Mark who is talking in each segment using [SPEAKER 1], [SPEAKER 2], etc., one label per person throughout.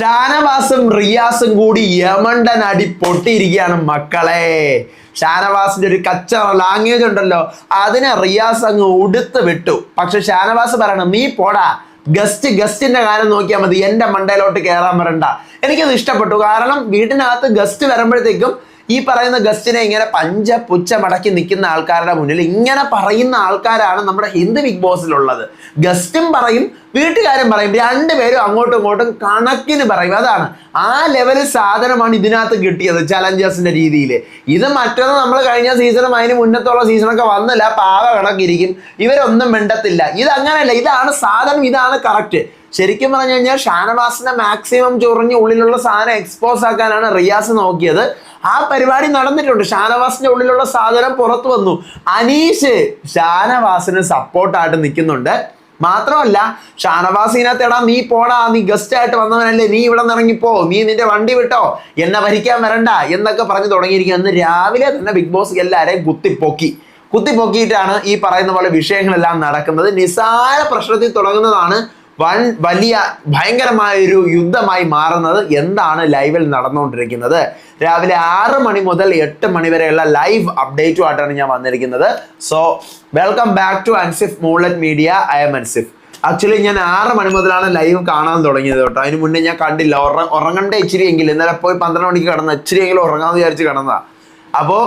[SPEAKER 1] ഷാനവാസും റിയാസും കൂടി യമണ്ടൻ അടി പൊട്ടിയിരിക്കുകയാണ് മക്കളെ. ഷാനവാസിന്റെ ഒരു കച്ച ലാംഗ്വേജ് ഉണ്ടല്ലോ. അതിനെ റിയാസ് അങ്ങ് ഉടുത്ത് വിട്ടു. പക്ഷെ ഷാനവാസ് പറയണം നീ പോടാ. ഗസ്റ്റ് ഗസ്റ്റിന്റെ കാര്യം നോക്കിയാൽ മതി. എന്റെ മണ്ടയിലോട്ട് കയറാൻ വരണ്ട. എനിക്കത് ഇഷ്ടപ്പെട്ടു. കാരണം വീട്ടിനകത്ത് ഗസ്റ്റ് വരുമ്പോഴത്തേക്കും ഈ പറയുന്ന ഗസ്റ്റിനെ ഇങ്ങനെ പഞ്ച പുച്ച മടക്കി നിൽക്കുന്ന ആൾക്കാരുടെ മുന്നിൽ ഇങ്ങനെ പറയുന്ന ആൾക്കാരാണ് നമ്മുടെ ഹിന്ദു ബിഗ് ബോസിലുള്ളത്. ഗസ്റ്റും പറയും വീട്ടുകാരും പറയും രണ്ടുപേരും അങ്ങോട്ടും ഇങ്ങോട്ടും കണക്കിന് പറയും. അതാണ്. ആ ലെവലിൽ സാധനമാണ് ഇതിനകത്ത് കിട്ടിയത് ചലഞ്ചേഴ്സിന്റെ രീതിയിൽ ഇത് മറ്റൊന്ന് നമ്മൾ കഴിഞ്ഞ സീസണും അതിന് മുന്നത്തുള്ള സീസണൊക്കെ വന്നില്ല പാവ കണക്കിരിക്കും. ഇവരൊന്നും മിണ്ടത്തില്ല. ഇത് അങ്ങനെയല്ല ഇതാണ് സാധനം ഇതാണ് കറക്റ്റ്. ശരിക്കും പറഞ്ഞു കഴിഞ്ഞാൽ ഷാനവാസിനെ മാക്സിമം ചൊറിഞ്ഞ് ഉള്ളിലുള്ള സാധനം എക്സ്പോസ് ആക്കാനാണ് റിയാസ് നോക്കിയത്. ആ പരിപാടി നടന്നിട്ടുണ്ട്. ഷാനവാസിന്റെ ഉള്ളിലുള്ള സാധനം പുറത്തു വന്നു. അനീഷ് ഷാനവാസിന് സപ്പോർട്ടായിട്ട് നിൽക്കുന്നുണ്ട്. മാത്രമല്ല ഷാനവാസ് ഇതിനകത്ത് എടാ നീ പോടാ നീ ഗസ്റ്റ് ആയിട്ട് വന്നവനല്ലേ നീ ഇവിടെ നിന്ന് ഇറങ്ങിപ്പോ നീ നിന്റെ വണ്ടി വിട്ടോ എന്നെ ഭരിക്കാൻ വരണ്ട എന്നൊക്കെ പറഞ്ഞു തുടങ്ങിയിരിക്കുക അന്ന് രാവിലെ തന്നെ ബിഗ് ബോസ് എല്ലാവരെയും കുത്തിപ്പൊക്കി. കുത്തിപ്പൊക്കിയിട്ടാണ് ഈ പറയുന്ന പോലെ വിഷയങ്ങളെല്ലാം നടക്കുന്നത്. നിസാര പ്രശ്നത്തിൽ തുടങ്ങുന്നതാണ് വൻ വലിയ ഭയങ്കരമായ ഒരു യുദ്ധമായി മാറുന്നത് എന്താണ് ലൈവിൽ നടന്നുകൊണ്ടിരിക്കുന്നത്? രാവിലെ ആറ് മണി മുതൽ എട്ട് മണി വരെയുള്ള ലൈവ് അപ്ഡേറ്റുമായിട്ടാണ് ഞാൻ വന്നിരിക്കുന്നത്. So welcome back to Ansif Moolat media I am Ansif actually ഞാൻ ആറ് മണി മുതലാണ് ലൈവ് കാണാൻ തുടങ്ങിയത് കേട്ടോ. അതിന് മുന്നേ ഞാൻ കണ്ടില്ല. ഉറ ഉറങ്ങണ്ട ഇച്ചിരി എങ്കിലും. ഇന്നലെ പോയി പന്ത്രണ്ട് മണിക്ക് കിടന്ന ഇച്ചിരി എങ്കിലും ഉറങ്ങാമെന്ന് വിചാരിച്ച് കിടന്നതാണ് അപ്പോൾ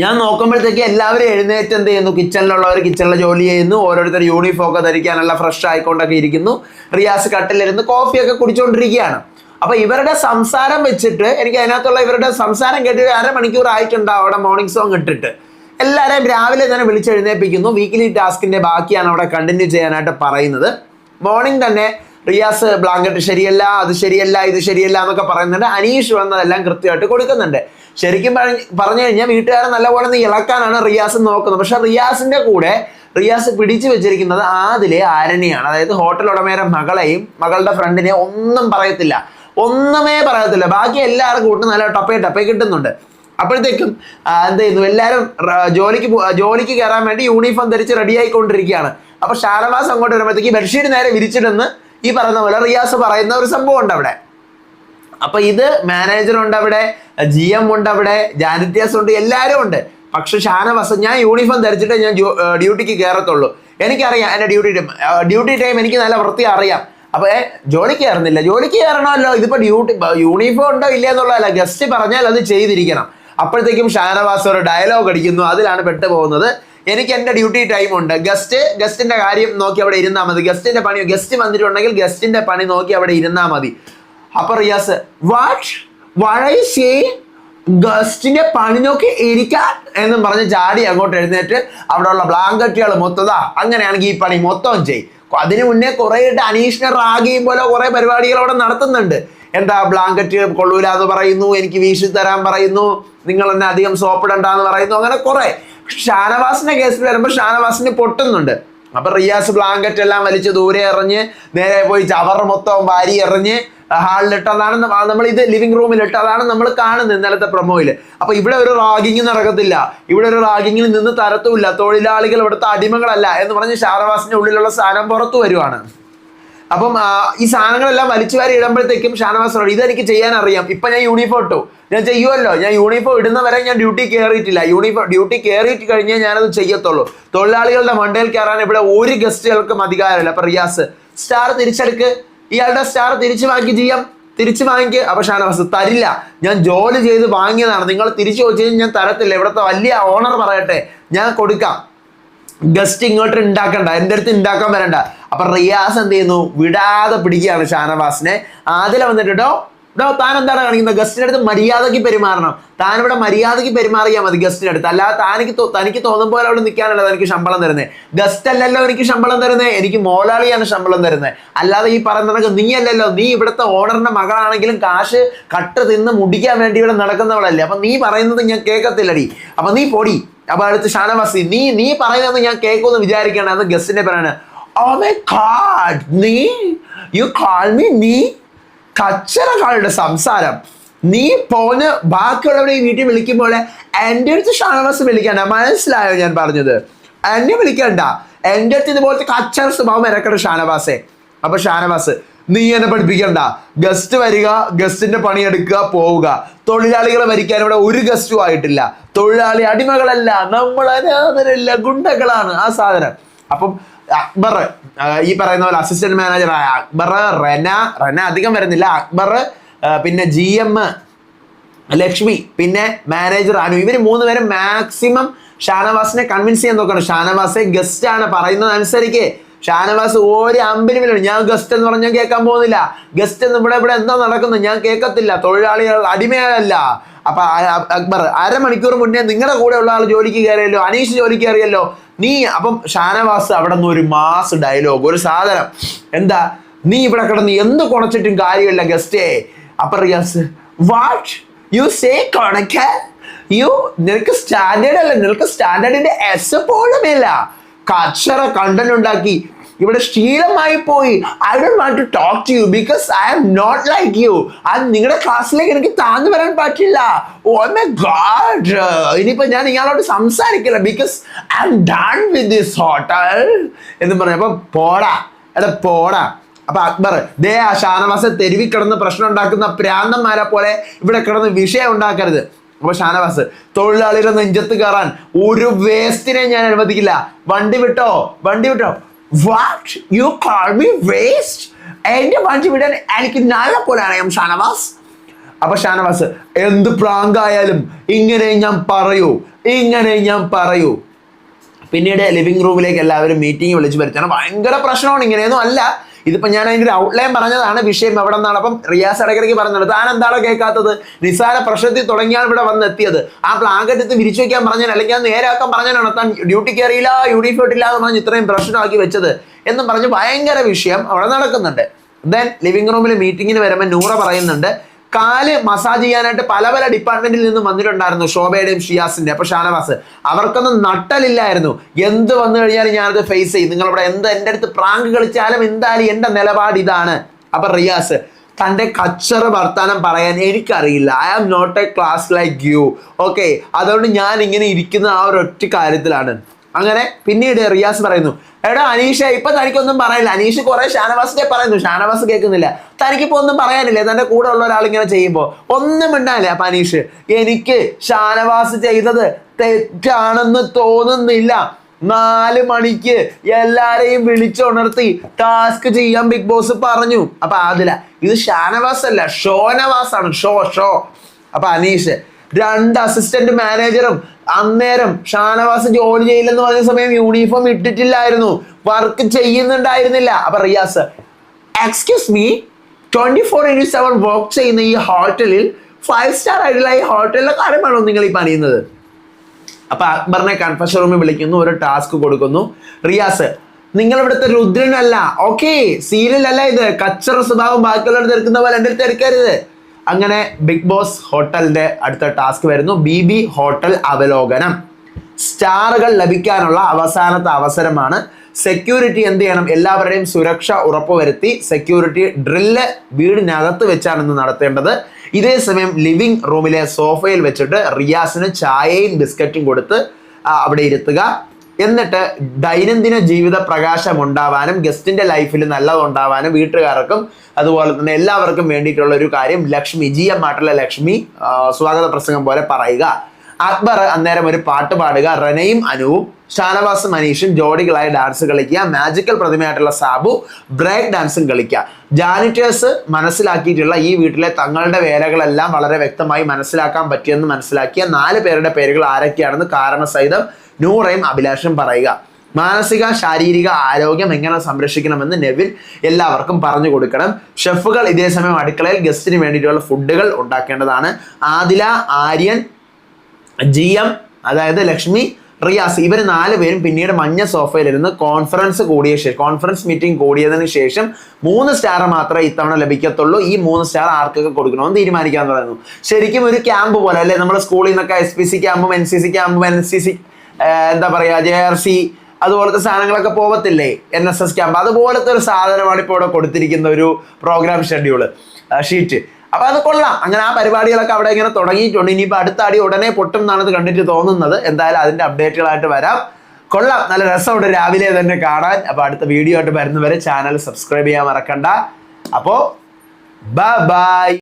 [SPEAKER 1] ഞാൻ നോക്കുമ്പോഴത്തേക്ക് എല്ലാവരും എഴുന്നേറ്റ് എന്ത് ചെയ്യുന്നു? കിച്ചണിലുള്ളവർ കിച്ചണിലെ ജോലി ചെയ്യുന്നു ഓരോരുത്തർ യൂണിഫോം ഒക്കെ ധരിക്കാനുള്ള ഫ്രഷ് ആയിക്കൊണ്ടൊക്കെ ഇരിക്കുന്നു റിയാസ് കട്ടിലിരുന്ന് കോഫിയൊക്കെ കുടിച്ചുകൊണ്ടിരിക്കുകയാണ് അപ്പൊ ഇവരുടെ സംസാരം വെച്ചിട്ട് എനിക്ക് അതിനകത്തുള്ള ഇവരുടെ സംസാരം കേട്ടിട്ട് അരമണിക്കൂർ ആയിട്ടുണ്ടാവും അവിടെ മോർണിംഗ് സോങ് ഇട്ടിട്ട്. എല്ലാവരെയും രാവിലെ തന്നെ വിളിച്ചെഴുന്നേപ്പിക്കുന്നു. വീക്കിലി ടാസ്കിന്റെ ബാക്കിയാണ് അവിടെ കണ്ടിന്യൂ ചെയ്യാനായിട്ട് പറയുന്നത്. മോർണിംഗ് തന്നെ റിയാസ് ബ്ലാങ്കറ്റ് ശരിയല്ല അത് ശരിയല്ല ഇത് ശരിയല്ല എന്നൊക്കെ പറയുന്നുണ്ട്. അനീഷ് വന്നതെല്ലാം കൃത്യമായിട്ട് കൊടുക്കുന്നുണ്ട്. ശരിക്കും പറഞ്ഞ് കഴിഞ്ഞാൽ വീട്ടുകാരെ നല്ലപോലെ ഒന്ന് ഇളക്കാനാണ് റിയാസ് നോക്കുന്നത്. പക്ഷെ റിയാസിന്റെ കൂടെ റിയാസ് പിടിച്ചു വെച്ചിരിക്കുന്നത് ആദിലെ ആരണിയാണ്. അതായത് ഹോട്ടൽ ഉടമയുടെ മകളെയും മകളുടെ ഫ്രണ്ടിനെ ഒന്നും പറയത്തില്ല. ഒന്നുമേ പറയത്തില്ല. ബാക്കി എല്ലാവർക്കും കൂട്ടും നല്ല ടപ്പേ ടപ്പേ കിട്ടുന്നുണ്ട്. അപ്പോഴത്തേക്കും എന്ത് ചെയ്യുന്നു? എല്ലാവരും ജോലിക്ക് ജോലിക്ക് കയറാൻ വേണ്ടി യൂണിഫോം ധരിച്ച് റെഡി ആയിക്കൊണ്ടിരിക്കുകയാണ്. അപ്പൊ ഷാനവാസ് അങ്ങോട്ട് വരുമ്പോഴത്തേക്ക് ബെഡ്ഷീറ്റ് നേരെ വിരിച്ചിടുന്ന് ഈ പറയുന്ന പോലെ റിയാസ് പറയുന്ന ഒരു സംഭവം ഉണ്ട് അവിടെ. അപ്പൊ ഇത് മാനേജർ ഉണ്ട് അവിടെ ജി എം ഉണ്ട് അവിടെ ജാനിറ്റേഴ്സ് ഉണ്ട് എല്ലാവരും ഉണ്ട്. പക്ഷെ ഷാനവാസ് ഞാൻ യൂണിഫോം ധരിച്ചിട്ട് ഞാൻ ഡ്യൂട്ടിക്ക് കയറത്തുള്ളൂ എനിക്കറിയാം എന്റെ ഡ്യൂട്ടി ടൈം ഡ്യൂട്ടി ടൈം എനിക്ക് നല്ല വൃത്തി അറിയാം. അപ്പൊ ഏഹ് ജോലിക്ക് കയറുന്നില്ല. ജോലിക്ക് കയറണമല്ലോ ഇതിപ്പോ ഡ്യൂട്ടി യൂണിഫോം ഉണ്ടോ ഇല്ല എന്നുള്ളതല്ല ഗസ്റ്റ് പറഞ്ഞാൽ അത് ചെയ്തിരിക്കണം. അപ്പോഴത്തേക്കും ഷാനവാസ് ഒരു ഡയലോഗ് അടിക്കുന്നു അതിലാണ് പെട്ടു പോകുന്നത് എനിക്ക് എന്റെ ഡ്യൂട്ടി ടൈം ഉണ്ട്. ഗസ്റ്റ് ഗസ്റ്റിന്റെ കാര്യം നോക്കി അവിടെ ഇരുന്നാൽ മതി. ഗസ്റ്റിന്റെ പണി ഗസ്റ്റ് വന്നിട്ടുണ്ടെങ്കിൽ ഗസ്റ്റിന്റെ പണി നോക്കി അവിടെ ഇരുന്നാൽ മതി. അപ്പൊ റിയാസ് വാട്ട് വഴി ഗസ്റ്റിന്റെ പണി നോക്കി ഇരിക്കാൻ എന്നും പറഞ്ഞ് ചാടി അങ്ങോട്ട് എഴുന്നേറ്റ് അവിടെയുള്ള ബ്ലാങ്കറ്റുകൾ മൊത്തതാ അങ്ങനെയാണെങ്കിൽ ഈ പണി മൊത്തം ചെയ്യും അതിന് മുന്നേ കുറെ ഇട്ട് അനീഷിനെ റാഗിയും പോലെ കുറെ പരിപാടികൾ അവിടെ നടത്തുന്നുണ്ട്. എന്താ ബ്ലാങ്കറ്റ് കൊള്ളൂല എന്ന് പറയുന്നു എനിക്ക് വീശി തരാൻ പറയുന്നു നിങ്ങൾ എന്നെ അധികം സോപ്പിടണ്ട എന്ന് പറയുന്നു അങ്ങനെ കുറെ. ഷാനവാസിന്റെ കേസിൽ വരുമ്പോൾ ഷാനവാസിന് പൊട്ടുന്നുണ്ട്. അപ്പൊ റിയാസ് ബ്ലാങ്കറ്റ് എല്ലാം വലിച്ച് ദൂരെ എറിഞ്ഞ് നേരെ പോയി ചവർ മൊത്തം വാരി എറിഞ്ഞ് ഹാളിലിട്ടതാണ് നമ്മൾ ഇത് ലിവിംഗ് റൂമിൽ ഇട്ടതാണ് നമ്മൾ കാണുന്നത് ഇന്നലത്തെ പ്രൊമോയിൽ അപ്പൊ ഇവിടെ ഒരു റാഗിങ് നടക്കത്തില്ല. ഇവിടെ ഒരു റാഗിങ്ങിൽ നിന്ന് തരത്തുമില്ല. തൊഴിലാളികൾ ഇവിടുത്തെ അടിമകളല്ല എന്ന് പറഞ്ഞ് ഷാനവാസിന്റെ ഉള്ളിലുള്ള സാധനം പുറത്തു വരുവാണ്. അപ്പം ഈ സാധനങ്ങളെല്ലാം വലിച്ചു വാരി ഇടുമ്പോഴത്തേക്കും ഷാനവാസ് പറയും ഇതെനിക്ക് ചെയ്യാൻ അറിയാം ഇപ്പൊ ഞാൻ യൂണിഫോം ഇട്ടു. ഞാൻ ചെയ്യുമല്ലോ ഞാൻ യൂണിഫോം ഇടുന്നവരെ ഞാൻ ഡ്യൂട്ടി കയറിയിട്ടില്ല യൂണിഫോം ഡ്യൂട്ടി കയറിയിട്ട് കഴിഞ്ഞാൽ ഞാനത് ചെയ്യത്തുള്ളൂ. തൊഴിലാളികളുടെ മണ്ടയിൽ കയറാൻ ഇവിടെ ഒരു ഗസ്റ്റുകൾക്കും അധികാരമില്ല. അപ്പൊ റിയാസ് സ്റ്റാർ തിരിച്ചെടുക്ക്. ഇയാളുടെ സ്റ്റാർ തിരിച്ചു വാങ്ങി ചെയ്യാം. തിരിച്ചു വാങ്ങിക്ക്. അപ്പൊ ഷാനവാസ് തരില്ല. ഞാൻ ജോലി ചെയ്ത് വാങ്ങിയതാണ്. നിങ്ങൾ തിരിച്ചു ചോദിച്ചു ഞാൻ തരത്തില്ല. ഇവിടുത്തെ വലിയ ഓണർ പറയട്ടെ. ഞാൻ കൊടുക്കാം. ഗസ്റ്റ് ഇങ്ങോട്ട് ഉണ്ടാക്കണ്ട എന്റെ അടുത്ത് ഉണ്ടാക്കാൻ വരണ്ട. അപ്പൊ റിയാസ് എന്ത് ചെയ്യുന്നു? വിടാതെ പിടിക്കുകയാണ് ഷാനവാസിനെ. ആദ്യം വന്നിട്ട് ഡോ താൻ എന്താണ് കാണിക്കുന്നത് ഗസ്റ്റിന്റെ അടുത്ത് മര്യാദയ്ക്ക് പെരുമാറണം. താൻ ഇവിടെ മര്യാദയ്ക്ക് പെരുമാറിയാൽ മതി ഗസ്റ്റിന്റെ അടുത്ത്. അല്ലാതെ താനിക്ക് തനിക്ക് തോന്നും പോലെ അവിടെ നിൽക്കാനല്ല തനിക്ക് ശമ്പളം തരുന്നത് ഗസ്റ്റ് അല്ലല്ലോ എനിക്ക് ശമ്പളം തരുന്നത് എനിക്ക് മോലാളിയാണ് ശമ്പളം തരുന്നത് അല്ലാതെ ഈ പറയുന്നത് നീ അല്ലല്ലോ. നീ ഇവിടുത്തെ ഓണറിന്റെ മകളാണെങ്കിലും കാശ് കട്ട് തിന്ന് മുടിക്കാൻ വേണ്ടി ഇവിടെ നടക്കുന്നവളല്ലേ. അപ്പം നീ പറയുന്നത് ഞാൻ കേൾക്കത്തില്ലടി. അപ്പം നീ പൊടി. അപ്പൊ അടുത്ത് ഷാനവാസി നീ നീ പറയുന്നത് ഞാൻ കേൾക്കുമെന്ന് വിചാരിക്കണം അത് ഗസ്റ്റിന്റെ പേരാണ്. ഓ മൈ ഗാഡ് നീ യു കാൾ മീ നീ കച്ചറകളുടെ സംസാരം. നീ പോന്ന് ബാക്കിയുള്ളവരെ വീട്ടിൽ വിളിക്കുമ്പോൾ എന്റെ അടുത്ത് ഷാനവാസ് വിളിക്കണ്ട മനസ്സിലായോ ഞാൻ പറഞ്ഞത്? എന്നെ വിളിക്കണ്ട. എന്റെ അടുത്ത് ഇതുപോലത്തെ കച്ചറ സ്വഭാവം ഇറക്കണം ഷാനവാസെ. അപ്പൊ ഷാനവാസ് നീ എന്നെ പഠിപ്പിക്കണ്ട. ഗസ്റ്റ് വരിക ഗസ്റ്റിന്റെ പണിയെടുക്കുക പോവുക. തൊഴിലാളികളെ മരിക്കാൻ ഇവിടെ ഒരു ഗസ്റ്റും ആയിട്ടില്ല. തൊഴിലാളി അടിമകളല്ല. നമ്മൾ അനാഥരല്ല ഗുണ്ടകളാണ് ആ സാധനം. അപ്പം അക്ബർ ഈ പറയുന്ന പോലെ അസിസ്റ്റന്റ് മാനേജറായ അക്ബർ റെന റെന അധികം വരുന്നില്ല. അക്ബർ പിന്നെ ജി എം ലക്ഷ്മി പിന്നെ മാനേജർ അനു. ഇവർ മൂന്ന് പേരും മാക്സിമം ഷാനവാസിനെ കൺവിൻസ് ചെയ്യാൻ നോക്കണം. ഷാനവാസെ ഗസ്റ്റ് ആണ്. പറയുന്നത് അനുസരിച്ച് ഷാനവാസ് ഒരു അമ്പിന് വിലാണ് ഞാൻ ഗസ്റ്റ് എന്ന് പറഞ്ഞാൽ കേൾക്കാൻ പോകുന്നില്ല. ഗസ്റ്റ് എന്ന് ഇവിടെ ഇവിടെ എന്താ നടക്കുന്നത്? ഞാൻ കേൾക്കത്തില്ല. തൊഴിലാളികൾ അടിമയല്ല. അപ്പൊ അക്ബർ അരമണിക്കൂർ മുന്നേ നിങ്ങളുടെ കൂടെ ഉള്ള ആൾ ജോലിക്ക് കയറിയല്ലോ. അനീഷ് ജോലിക്ക് കയറിയല്ലോ. നീ അപ്പം ഷാനവാസ് അവിടെ നിന്ന് ഒരു മാസ് ഡയലോഗ് ഒരു സാധനം. എന്താ? നീ ഇവിടെ കിടന്ന് എന്ത് കുണച്ചിട്ടും കാര്യമില്ല ഗസ്റ്റേ അപ്പൊ റിയാസ് വാട്ട് യു സേ കൊണക്ക യു നിനക്ക് സ്റ്റാൻഡേർഡ് അല്ല നിനക്ക് സ്റ്റാൻഡേർഡിന്റെ എസ് പോലും ഇല്ല കച്ചറ കണ്ടന്റ് ഉണ്ടാക്കി ഇവിടെ ശീലമായി പോയി. I don't want to talk to you because I am not like you അത് നിങ്ങളുടെ ക്ലാസ്സിലേക്ക് എനിക്ക് താഴ്ന്നു വരാൻ പറ്റില്ല. ഓ മൈ ഗാഡ് ഇനിയിപ്പോ ഞാൻ ഇയാളോട് സംസാരിക്കില്ല because I am done with this hotel എന്ന് പറഞ്ഞപ്പോ പോടാ. എടാ പോടാ. അപ്പൊ അക്ബർ ദേ ആ ഷാനവാസ തെരുവി കിടന്ന് പ്രശ്നം ഉണ്ടാക്കുന്ന പ്രാന്തന്മാരെ പോലെ ഇവിടെ കിടന്ന് വിഷയം ഉണ്ടാക്കരുത്. അപ്പൊ ഷാനവാസ് തൊഴിലാളിയുടെ നെഞ്ചത്ത് കയറാൻ ഒരു വേസ്റ്റിനെ ഞാൻ അനുവദിക്കില്ല. വണ്ടി വിട്ടോ? വണ്ടി വിട്ടോ? What you call me waste എന്റെ വണ്ടി വിടാൻ എനിക്ക് നല്ല പോലെ അറിയാം ഷാനവാസ്. അപ്പൊ ഷാനവാസ് എന്ത് പ്രാങ്കായാലും ഇങ്ങനെ ഞാൻ പറയൂ ഇങ്ങനെ ഞാൻ പറയൂ. പിന്നീട് ലിവിംഗ് റൂമിലേക്ക് എല്ലാവരും മീറ്റിംഗ് വിളിച്ചു വരുത്തണം ഭയങ്കര പ്രശ്നമാണ് ഇങ്ങനെയൊന്നും അല്ല. ഇതിപ്പോ ഞാൻ അതിന്റെ ഒരു ഔട്ട്ലൈൻ പറഞ്ഞതാണ്. വിഷയം എവിടെ നിന്നാണ്? അപ്പം റിയാസ് ഇടയ്ക്കിടയ്ക്ക് പറഞ്ഞത് താൻ എന്താണോ കേൾക്കാത്തത്? നിസാര പ്രശ്നത്തിൽ തുടങ്ങിയാണ് ഇവിടെ വന്നെത്തിയത്. ആ ബ്ലാങ്കറ്റ് എടുത്ത് വിരിച്ചു വെക്കാൻ പറഞ്ഞാൽ അല്ലെങ്കിൽ അത് നേരാക്കാൻ പറഞ്ഞാണ് താൻ ഡ്യൂട്ടിക്ക് അറിയില്ല യൂണിഫോം എന്ന് പറഞ്ഞ് ഇത്രയും പ്രശ്നമാക്കി വെച്ചത്. എന്നും പറഞ്ഞ് ഭയങ്കര വിഷയം അവിടെ നടക്കുന്നുണ്ട്. ദെൻ ലിവിംഗ് റൂമിൽ മീറ്റിങ്ങിന് വരുമ്പോൾ നൂറ പറയുന്നുണ്ട്. കാൽ മസാജ് ചെയ്യാനായിട്ട് പല പല ഡിപ്പാർട്ട്മെന്റിൽ നിന്ന് വന്നിട്ടുണ്ടായിരുന്നു ശോഭയുടെയും ഷിയാസിന്റെ. അപ്പൊ ഷാനവാസ് അവർക്കൊന്നും നട്ടലില്ലായിരുന്നു. എന്ത് വന്നു കഴിഞ്ഞാലും ഞാനത് ഫേസ് ചെയ്യും. നിങ്ങളിവിടെ എന്ത് എന്റെ അടുത്ത് പ്രാങ്ക് കളിച്ചാലും എന്തായാലും എന്റെ നിലപാട് ഇതാണ്. അപ്പൊ റിയാസ് തന്റെ കച്ചറ വർത്താനം പറയാൻ എനിക്കറിയില്ല. I am not a class like you okay അതുകൊണ്ട് ഞാൻ ഇങ്ങനെ ഇരിക്കുന്ന ആ ഒരു ഒറ്റ കാര്യത്തിലാണ്. അങ്ങനെ പിന്നീട് റിയാസ് പറയുന്നു എടാ അനീഷ ഇപ്പൊ തനിക്കൊന്നും പറയില്ല അനീഷ് കുറെ ഷാനവാസിനെ പറയുന്നു. ഷാനവാസ് കേൾക്കുന്നില്ല. തനിക്കിപ്പോ ഒന്നും പറയാനില്ല. തന്റെ കൂടെ ഉള്ള ഒരാൾ ഇങ്ങനെ ചെയ്യുമ്പോ ഒന്നും ഉണ്ടാവില്ല അപ്പൊ അനീഷ് എനിക്ക് ഷാനവാസ് ചെയ്തത് തെറ്റാണെന്ന് തോന്നുന്നില്ല. നാല് മണിക്ക് എല്ലാരെയും വിളിച്ചുണർത്തി ടാസ്ക് ചെയ്യാൻ ബിഗ് ബോസ് പറഞ്ഞു. അപ്പൊ ആദില ഇത് ഷാനവാസ് അല്ല ഷോനവാസ് ആണ് ഷോ ഷോ. അപ്പൊ അനീഷ് രണ്ട് അസിസ്റ്റന്റ് മാനേജറും അന്നേരം ഷാനവാസ് ജോലി ചെയ്യില്ലെന്ന് പറഞ്ഞ സമയം യൂണിഫോം ഇട്ടിട്ടില്ലായിരുന്നു. വർക്ക് ചെയ്യുന്നുണ്ടായിരുന്നില്ല. അപ്പൊ Riyas excuse me twenty four into seven work ചെയ്യുന്ന ഈ ഹോട്ടലിൽ ഫൈവ് സ്റ്റാർ ആയിട്ടുള്ള ഈ ഹോട്ടലിലെ കാര്യമാണോ നിങ്ങൾ ഈ പണിയുന്നത് അപ്പൊ അക്ബറിനെ കൺഫഷൻ റൂമിൽ വിളിക്കുന്നു ഒരു ടാസ്ക് കൊടുക്കുന്നു. റിയാസ് നിങ്ങൾ ഇവിടുത്തെ രുദ്രനല്ല ഓക്കെ സീരിയൽ അല്ല ഇത്. കച്ചറ സ്വഭാവം ബാക്കിയുള്ളവർ തീർക്കുന്ന പോലെ എന്റെ അടുത്ത് എടുക്കരുത് അങ്ങനെ ബിഗ് ബോസ് ഹോട്ടലിന്റെ അടുത്ത ടാസ്ക് വരുന്നു. ബി ബി ഹോട്ടൽ അവലോകനം. സ്റ്റാറുകൾ ലഭിക്കാനുള്ള അവസാനത്തെ അവസരമാണ്. സെക്യൂരിറ്റി എന്ത് ചെയ്യണം? എല്ലാവരുടെയും സുരക്ഷ ഉറപ്പുവരുത്തി സെക്യൂരിറ്റി ഡ്രില്ല് വീടിനകത്ത് വെച്ചാണ് ഇന്ന് നടത്തേണ്ടത്. ഇതേ സമയം ലിവിംഗ് റൂമിലെ സോഫയിൽ വെച്ചിട്ട് റിയാസിന് ചായയും ബിസ്ക്കറ്റും കൊടുത്ത് അവിടെ ഇരുത്തുക. എന്നിട്ട് ദൈനംദിന ജീവിത പ്രകാശം ഉണ്ടാവാനും ഗസ്റ്റിന്റെ ലൈഫിൽ നല്ലതുണ്ടാവാനും വീട്ടുകാർക്കും അതുപോലെ തന്നെ എല്ലാവർക്കും വേണ്ടിയിട്ടുള്ള ഒരു കാര്യം ലക്ഷ്മി ജി എം മാട്ടിലെ ലക്ഷ്മി സ്വാഗത പ്രസംഗം പോലെ പറയുക. അക്ബർ അന്നേരം ഒരു പാട്ട് പാടുക. റനയും അനുവും ഷാനവാസ് മനീഷും ജോഡികളായി ഡാൻസ് കളിക്കുക. മാജിക്കൽ പ്രതിമയായിട്ടുള്ള സാബു ബ്രേക്ക് ഡാൻസും കളിക്കുക. ജാനിറ്റേഴ്സ് മനസ്സിലാക്കിയിട്ടുള്ള ഈ വീട്ടിലെ തങ്ങളുടെ വേലകളെല്ലാം വളരെ വ്യക്തമായി മനസ്സിലാക്കാൻ പറ്റിയെന്ന് മനസ്സിലാക്കിയ നാല് പേരുടെ പേരുകൾ ആരൊക്കെയാണെന്ന് കാരണസഹിതം നൂറയും അഭിലാഷം പറയുക. മാനസിക ശാരീരിക ആരോഗ്യം എങ്ങനെ സംരക്ഷിക്കണമെന്ന് നെവിൽ എല്ലാവർക്കും പറഞ്ഞു കൊടുക്കണം. ഷെഫുകൾ ഇതേ സമയം അടുക്കളയിൽ ഗസ്റ്റിന് വേണ്ടിയിട്ടുള്ള ഫുഡുകൾ ഉണ്ടാക്കേണ്ടതാണ്. ആദില ആര്യൻ ജി എം അതായത് ലക്ഷ്മി റിയാസ് ഇവർ നാല് പേരും പിന്നീട് മഞ്ഞ സോഫയിലിരുന്ന് കോൺഫറൻസ് കൂടിയ ശേഷം കോൺഫറൻസ് മീറ്റിംഗ് കൂടിയതിന് ശേഷം മൂന്ന് സ്റ്റാർ മാത്രമേ ഇത്തവണ ലഭിക്കത്തുള്ളൂ. ഈ മൂന്ന് സ്റ്റാർ ആർക്കൊക്കെ കൊടുക്കണമെന്ന് തീരുമാനിക്കാൻ പറയുന്നു. ശരിക്കും ഒരു ക്യാമ്പ് പോലെ അല്ലെ? നമ്മുടെ സ്കൂളിൽ നിന്നൊക്കെ എസ് പി സി ക്യാമ്പും എൻ സി സി ക്യാമ്പും എൻ സി സി എന്താ പറയുക ജെ ആർ സി അതുപോലത്തെ സാധനങ്ങളൊക്കെ പോകത്തില്ലേ എൻ എസ് എസ് ക്യാമ്പ് അതുപോലത്തെ ഒരു സാധനമാണ് ഇപ്പോൾ ഇവിടെ കൊടുത്തിരിക്കുന്ന ഒരു പ്രോഗ്രാം ഷെഡ്യൂൾ ഷീറ്റ് അപ്പോൾ അത് കൊള്ളാം. അങ്ങനെ ആ പരിപാടികളൊക്കെ അവിടെ ഇങ്ങനെ തുടങ്ങിയിട്ടുണ്ട്. ഇനിയിപ്പോൾ അടുത്ത അടി ഉടനെ പൊട്ടും എന്നാണ് കണ്ടിട്ട് തോന്നുന്നത്. എന്തായാലും അതിന്റെ അപ്ഡേറ്റുകളായിട്ട് വരാം. കൊള്ളാം. നല്ല രസമുണ്ട് രാവിലെ തന്നെ കാണാൻ. അപ്പോൾ അടുത്ത വീഡിയോ ആയിട്ട് വരുന്നവരെ ചാനൽ സബ്സ്ക്രൈബ് ചെയ്യാൻ മറക്കണ്ട. അപ്പോൾ ബൈ